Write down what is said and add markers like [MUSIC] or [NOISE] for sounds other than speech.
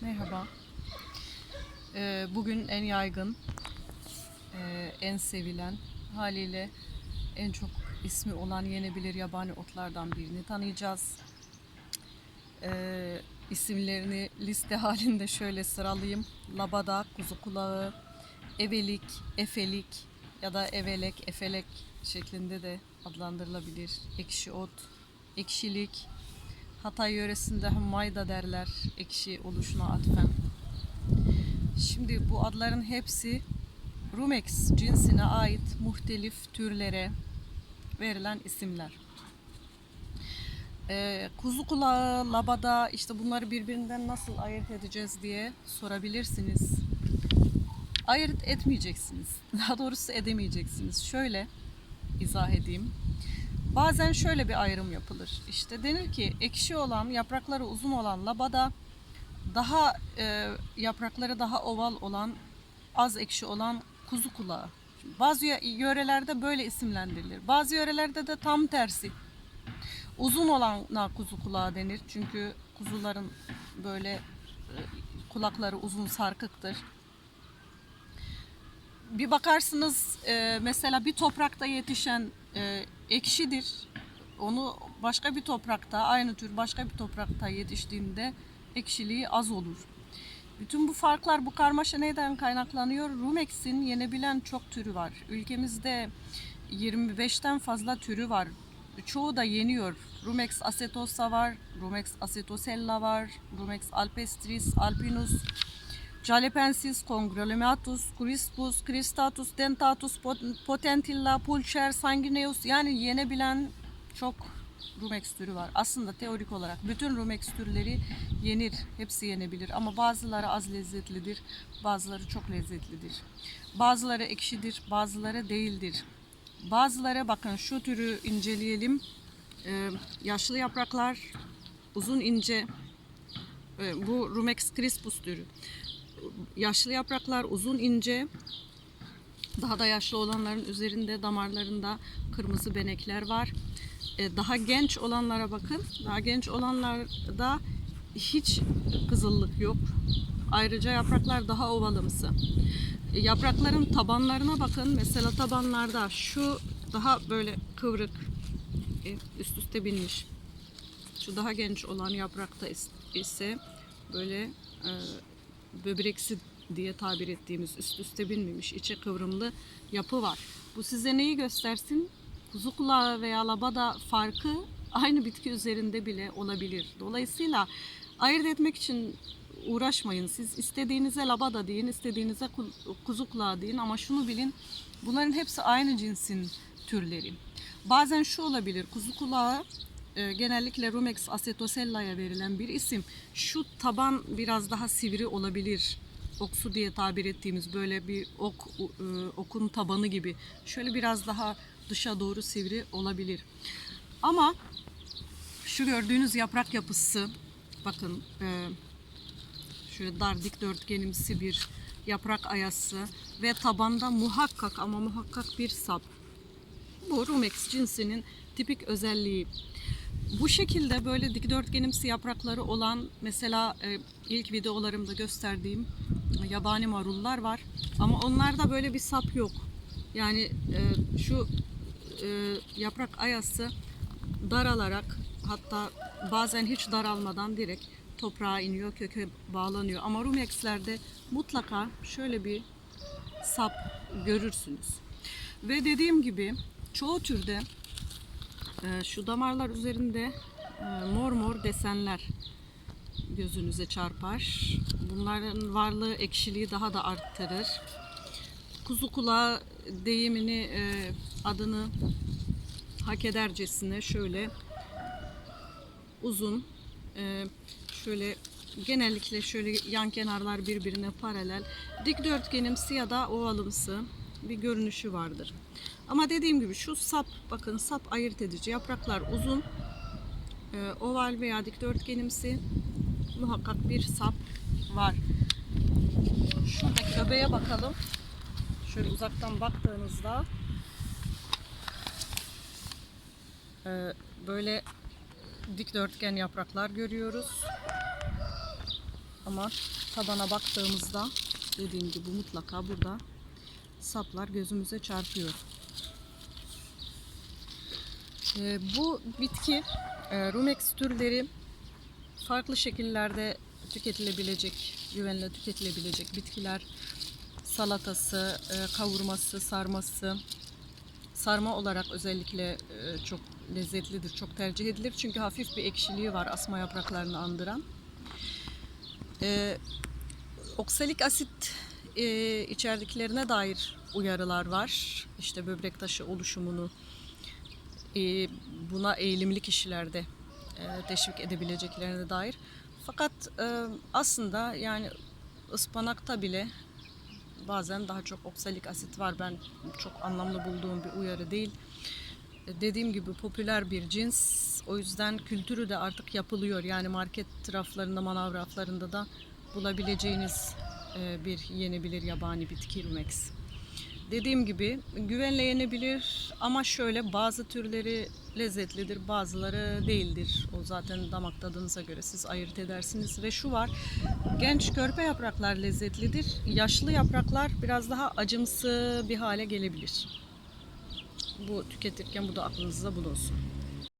Merhaba. Ee, bugün en yaygın, e, en sevilen, haliyle en çok ismi olan yenebilir yabani otlardan birini tanıyacağız. Ee, isimlerini liste [LAUGHS] halinde şöyle sıralayayım. Labada, kuzu kulağı, evelik, efelik ya da evelek, efelek şeklinde de adlandırılabilir. Ekşi ot, ekşilik, Hatay yöresinde mayda derler ekşi oluşuna atfen. Şimdi bu adların hepsi Rumex cinsine ait muhtelif türlere verilen isimler. Ee, kuzu kulağı, labada işte bunları birbirinden nasıl ayırt edeceğiz diye sorabilirsiniz. Ayırt etmeyeceksiniz. [LAUGHS] Daha doğrusu edemeyeceksiniz. Şöyle izah edeyim. Bazen şöyle bir ayrım yapılır. İşte denir ki ekşi olan, yaprakları uzun olan labada daha e, yaprakları daha oval olan, az ekşi olan kuzu kulağı. Bazı yö- yörelerde böyle isimlendirilir. Bazı yörelerde de tam tersi. Uzun olana kuzu kulağı denir. Çünkü kuzuların böyle e, kulakları uzun sarkıktır. Bir bakarsınız e, mesela bir toprakta yetişen e, ekşidir. Onu başka bir toprakta, aynı tür başka bir toprakta yetiştiğinde ekşiliği az olur. Bütün bu farklar, bu karmaşa neden kaynaklanıyor? Rumex'in yenebilen çok türü var. Ülkemizde 25'ten fazla türü var. Çoğu da yeniyor. Rumex acetosa var, Rumex acetosella var, Rumex alpestris, alpinus, Jalepensis, Conglomeratus, Crispus, Cristatus, Dentatus, Pot- Potentilla, Pulcher, Sanguineus yani yenebilen çok Rumex türü var. Aslında teorik olarak bütün Rumex türleri yenir. Hepsi yenebilir ama bazıları az lezzetlidir, bazıları çok lezzetlidir. Bazıları ekşidir, bazıları değildir. Bazıları bakın şu türü inceleyelim. Ee, yaşlı yapraklar, uzun ince, ee, bu Rumex crispus türü. Yaşlı yapraklar uzun ince. Daha da yaşlı olanların üzerinde damarlarında kırmızı benekler var. Ee, Daha genç olanlara bakın. Daha genç olanlarda hiç kızıllık yok. Ayrıca yapraklar daha ovalımsı. Ee, Yaprakların tabanlarına bakın. Mesela tabanlarda şu daha böyle kıvrık, e, üst üste binmiş. Şu daha genç olan yaprakta is- ise böyle e, böbreksi diye tabir ettiğimiz üst üste binmemiş, içe kıvrımlı yapı var. Bu size neyi göstersin? Kuzu kulağı veya labada farkı aynı bitki üzerinde bile olabilir. Dolayısıyla ayırt etmek için uğraşmayın. Siz istediğinize labada deyin, istediğinize ku- kuzu kulağı deyin ama şunu bilin bunların hepsi aynı cinsin türleri. Bazen şu olabilir, kuzu kulağı e, genellikle Rumex acetosella'ya verilen bir isim. Şu taban biraz daha sivri olabilir. Oksu diye tabir ettiğimiz böyle bir ok e, okun tabanı gibi. Şöyle biraz daha dışa doğru sivri olabilir. Ama şu gördüğünüz yaprak yapısı bakın e, şöyle dar dikdörtgenimsi bir yaprak ayası ve tabanda muhakkak ama muhakkak bir sap. Bu Rumex cinsinin tipik özelliği. Bu şekilde böyle dikdörtgenimsi yaprakları olan mesela e, ilk videolarımda gösterdiğim yabani marullar var. Ama onlarda böyle bir sap yok. Yani e, şu e, yaprak ayası daralarak hatta bazen hiç daralmadan direkt toprağa iniyor, köke bağlanıyor. Ama Rumex'lerde mutlaka şöyle bir sap görürsünüz. Ve dediğim gibi çoğu türde e, şu damarlar üzerinde e, mor mor desenler gözünüze çarpar. Bunların varlığı ekşiliği daha da arttırır. Kuzu kulağı deyimini e, adını hak edercesine şöyle uzun e, şöyle genellikle şöyle yan kenarlar birbirine paralel dikdörtgenimsi ya da ovalımsı bir görünüşü vardır. Ama dediğim gibi şu sap bakın sap ayırt edici yapraklar uzun e, oval veya dikdörtgenimsi muhakkak bir sap var. Şurada köbeğe bakalım. Şöyle uzaktan baktığınızda e, böyle dikdörtgen yapraklar görüyoruz. Ama tabana baktığımızda dediğim gibi mutlaka burada saplar gözümüze çarpıyor. Ee, bu bitki e, Rumex türleri farklı şekillerde tüketilebilecek, güvenle tüketilebilecek bitkiler. Salatası, e, kavurması, sarması, sarma olarak özellikle e, çok lezzetlidir, çok tercih edilir. Çünkü hafif bir ekşiliği var asma yapraklarını andıran. E, oksalik asit e, içerdiklerine dair uyarılar var. İşte böbrek taşı oluşumunu e, buna eğilimli kişilerde e, teşvik edebileceklerine dair. Fakat e, aslında yani ıspanakta bile bazen daha çok oksalik asit var. Ben çok anlamlı bulduğum bir uyarı değil. E, Dediğim gibi popüler bir cins. O yüzden kültürü de artık yapılıyor. Yani market raflarında, manav raflarında da bulabileceğiniz bir yenebilir yabani bitki rumex. Dediğim gibi güvenle yenebilir ama şöyle bazı türleri lezzetlidir, bazıları değildir. O zaten damak tadınıza göre siz ayırt edersiniz. Ve şu var, genç körpe yapraklar lezzetlidir. Yaşlı yapraklar biraz daha acımsı bir hale gelebilir. Bu tüketirken bu da aklınızda bulunsun.